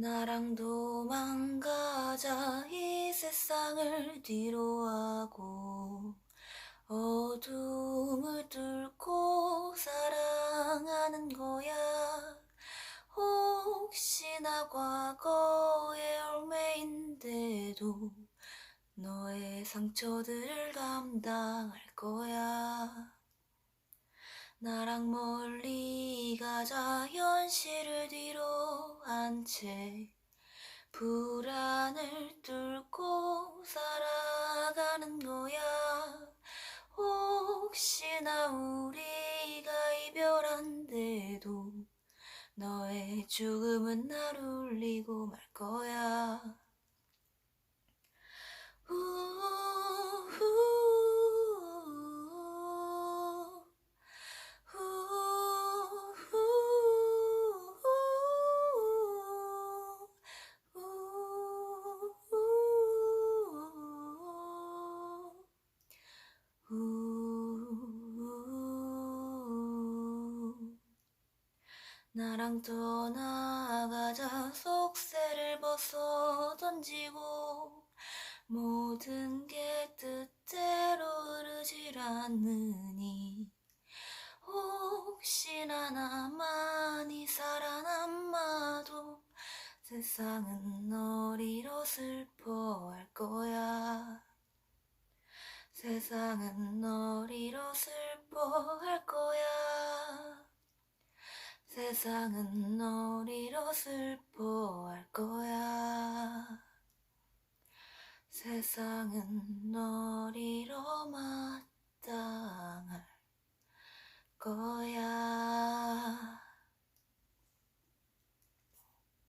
나랑 도망가자. 이 세상을 뒤로 하고 어둠을 뚫고 사랑하는 거야. 혹시나 과거의 얼매인데도 너의 상처들을 감당할 거야. 나랑 멀리 가자. 현실을 뒤로 한 채 불안을 뚫고 살아가는 거야. 혹시나 우리가 이별한데도 너의 죽음은 날 울리고 말 거야 나랑 떠나가자. 속세를 벗어 던지고 모든 게 뜻대로 흐르질 않으니. 혹시나 나만이 살아남아도 세상은 널 잃어 슬퍼할 거야. 세상은 널 잃어 슬퍼할 거야 세상은 널 잃어 슬퍼할 거야? 세상은 널 잃어 마